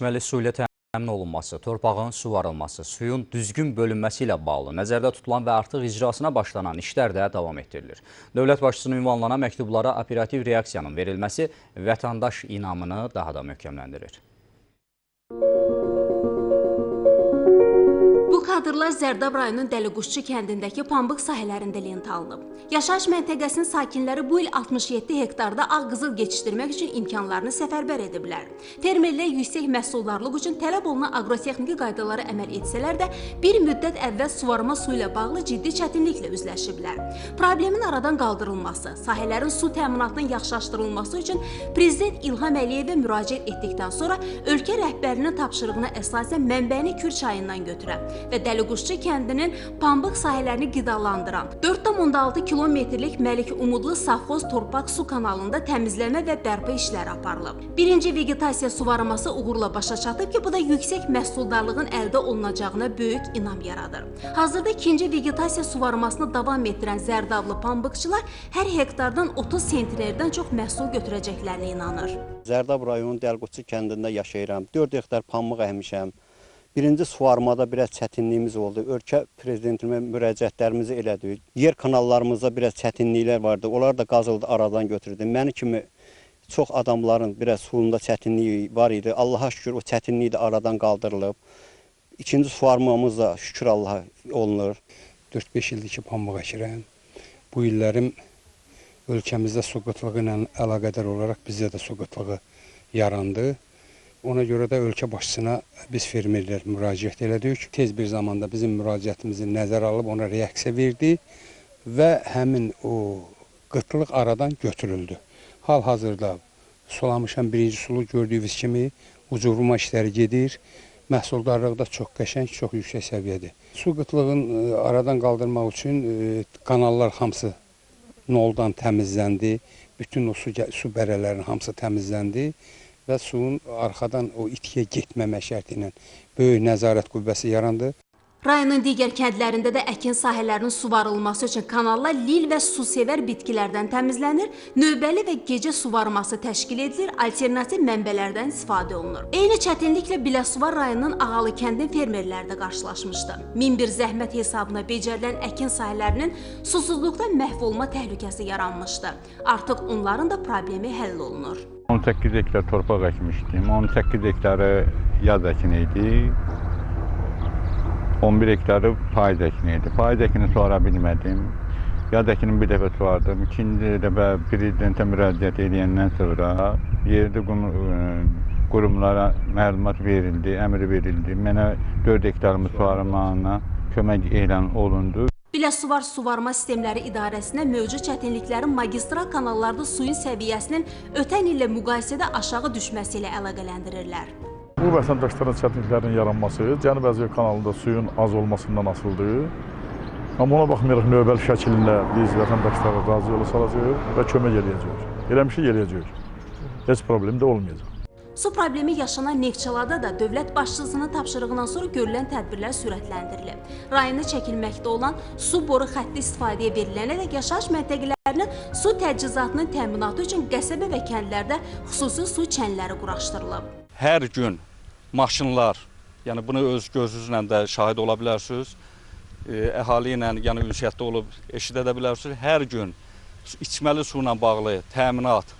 İçməli su ilə təmin olunması, torpağın suvarılması, suyun düzgün bölünməsi ilə bağlı nəzərdə tutulan və artıq icrasına başlanan işlər də davam etdirilir. Dövlət başçısının ünvanlanan məktublara operativ reaksiyanın verilməsi vətəndaş inamını daha da möhkəmləndirir. Bu kadrlar Zərdab rayonunun Dəliquşçu kəndindəki pambıq sahələrində lent alınıb. Yaşayış məntəqəsinin sakinləri bu il 67 hektarda ağ qızıl geçişdirmək üçün imkanlarını səfərbər ediblər. Fermerlər yüksək məhsuldarlıq üçün tələb olunan agrotexniki qaydalara əməl etsələr də, bir müddət əvvəl suvarma su ilə bağlı ciddi çətinliklə üzləşiblər. Problemin aradan qaldırılması, sahələrin su təminatının yaxşılaşdırılması üçün Prezident İlham Əliyevə müraciət etdikdən sonra ölkə rəhbərinin tapşırığına əsasən mənbəni Kür çayından götürən və Dəliquşçu kəndinin pambıq sahələrini qidalandıran 4,6 kilometrlik Məlik Umudlu Safxoz torpaq su kanalında təmizləmə və bərpa işləri aparılıb. Birinci vegetasiya suvarılması uğurla başa çatıb ki, bu da yüksək məhsuldarlığın əldə olunacağına böyük inam yaradır. Hazırda ikinci vegetasiya suvarılmasını davam etdirən Zərdablı pambıqçılar hər hektardan 30 sentnerdən çox məhsul götürəcəklərinə inanır. Zərdab rayonu Dəlqutçu kəndində yaşayıram. 4 hektar pambıq əhmişəm. Birinci suvarmada biraz çətinliyimiz oldu. Ölkə prezidentimə müraciətlərimizi elədik. Yer kanallarımızda biraz çətinliklər vardı. Onlar da qazıldı, aradan götürdü. Məni kimi çox adamların biraz suyunda çətinliyi var idi. Allaha şükür o çətinliyi də aradan qaldırılıb. İkinci suvarmamız da şükür Allaha olunur. 4-5 ildir ki, pambıq əkirəm. Bu illərim ölkəmizdə su qıtlığı ilə əlaqədar olaraq bizdə də su qıtlığı yarandı. Ona görə də ölkə başçısına biz fermerlər müraciət elədik. Tez bir zamanda bizim müraciətimizi nəzərə alıb ona reaksiya verdi və həmin o qıtlıq aradan götürüldü. Hal-hazırda sulamışam birinci sulu gördüyünüz kimi ucurma işləri gedir. Məhsuldarlıq da çox qəşəng, çox yüksək səviyyədir. Su qıtlığın e, aradan qaldırmaq üçün e, kanallar hamısı noldan təmizləndi. Bütün o su, su bərələrinin hamısı təmizləndi və suyun arxadan o itkiyə getməmə şərti ilə böyük nəzarət qüvvəsi yarandı. Rayonun digər kəndlərində də əkin sahələrinin suvarılması üçün kanallar lil və susevər bitkilərdən təmizlənir, növbəli və gecə suvarması təşkil edilir, alternativ mənbələrdən istifadə olunur. Eyni çətinliklə Biləsuvar rayonunun Ağalı kəndin fermerləri də qarşılaşmışdı. Min bir zəhmət hesabına becərilən əkin sahələrinin susuzluqdan məhv olma təhlükəsi yaranmışdı. Artıq onların da problemi həll olunur. 18 hektar torpaq əkmişdim. 18 hektarı yaz əkini idi. 11 hektarı payız əkini idi. Payız əkini suara bilmədim. Yaz əkini bir dəfə suvardım. İkinci dəfə prezidentə müraciət edəndən sonra yerli ə, qurumlara məlumat verildi, əmr verildi. Mənə 4 hektarımı suvarmağına kömək elan olundu. Biləsuvar Suvarma Sistemləri İdarəsinə mövcud çətinliklərin magistral kanallarda suyun səviyyəsinin ötən illə müqayisədə aşağı düşməsi ilə əlaqələndirirlər. Bu vətəndaşların çətinliklərinin yaranması Cənub Əzəv kanalında suyun az olmasından asılıdır. Amma ona baxmayaraq növbəli şəkildə biz vətəndaşlara razı yola salacağıq və kömək eləyəcəyik. Eləmişik eləyəcəyik. Heç problem də olmayacaq. Su problemi yaşanan Neftçalada da dövlət başçısının tapşırığından sonra görülən tədbirlər sürətləndirilib. Rayona çəkilməkdə olan su boru xətti istifadəyə verilənədək yaşayış məntəqələrinin su təchizatının təminatı üçün qəsəbə və kəndlərdə xüsusi su çənləri quraşdırılıb. hər gün maşınlar, yəni bunu öz gözünüzlə də şahid ola bilərsiniz. e, Əhali ilə yəni ünsiyyətdə olub eşidə də bilərsiniz. Hər gün içməli su ilə bağlı təminat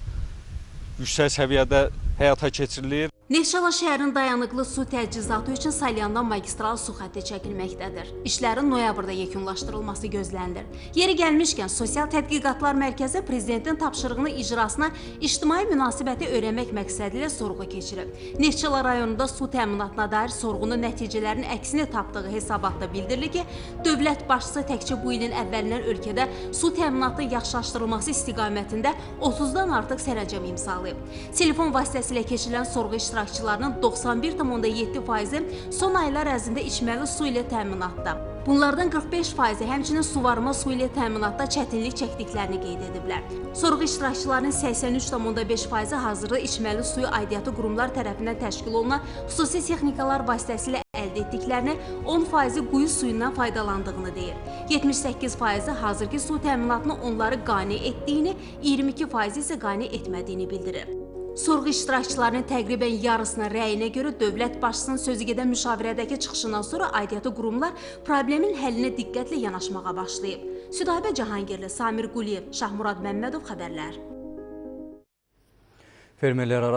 yüksək səviyyədə həyata keçirilir. Neftçala şəhərinin dayanıqlı su təchizatı üçün Salyandan magistral su xətti çəkilməkdədir. İşlərin noyabrda yekunlaşdırılması gözlənilir. Yeri gəlmişkən Sosial Tədqiqatlar Mərkəzi prezidentin tapşırığını icrasına ictimai münasibəti öyrənmək məqsədi ilə sorğu keçirib. Neftçala rayonunda su təminatına dair sorğunun nəticələrinin əksini tapdığı hesabatda bildirilir ki, dövlət başçısı təkcə bu ilin əvvəlindən ölkədə su təminatının yaxşılaşdırılması istiqamətində 30-dan artıq sərəncam imzalayıb. Telefon vasitəsilə keçirilən sorğu iştirakçılarının 91,7%-i son aylar ərzində içməli su ilə təminatda. Bunlardan 45%-i həmçinin suvarma su ilə təminatda çətinlik çəkdiklərini qeyd ediblər. Sorğu iştirakçılarının 83,5%-i hazırda içməli suyu aidiyyatı qurumlar tərəfindən təşkil olunan xüsusi texnikalar vasitəsilə əldə etdiklərini, 10%-i quyu suyundan faydalandığını deyir. 78%-i hazırki su təminatını onları qane etdiyini, 22%-i isə qane etmədiyini bildirir. Sorğu iştirakçılarının təqribən yarısının rəyinə görə dövlət başçısının sözü gedən müşavirədəki çıxışından sonra aidiyyatı qurumlar problemin həllinə diqqətlə yanaşmağa başlayıb. Südabə Cahangirli, Samir Quliyev, Şahmurad Məmmədov xəbərlər. Fermerlər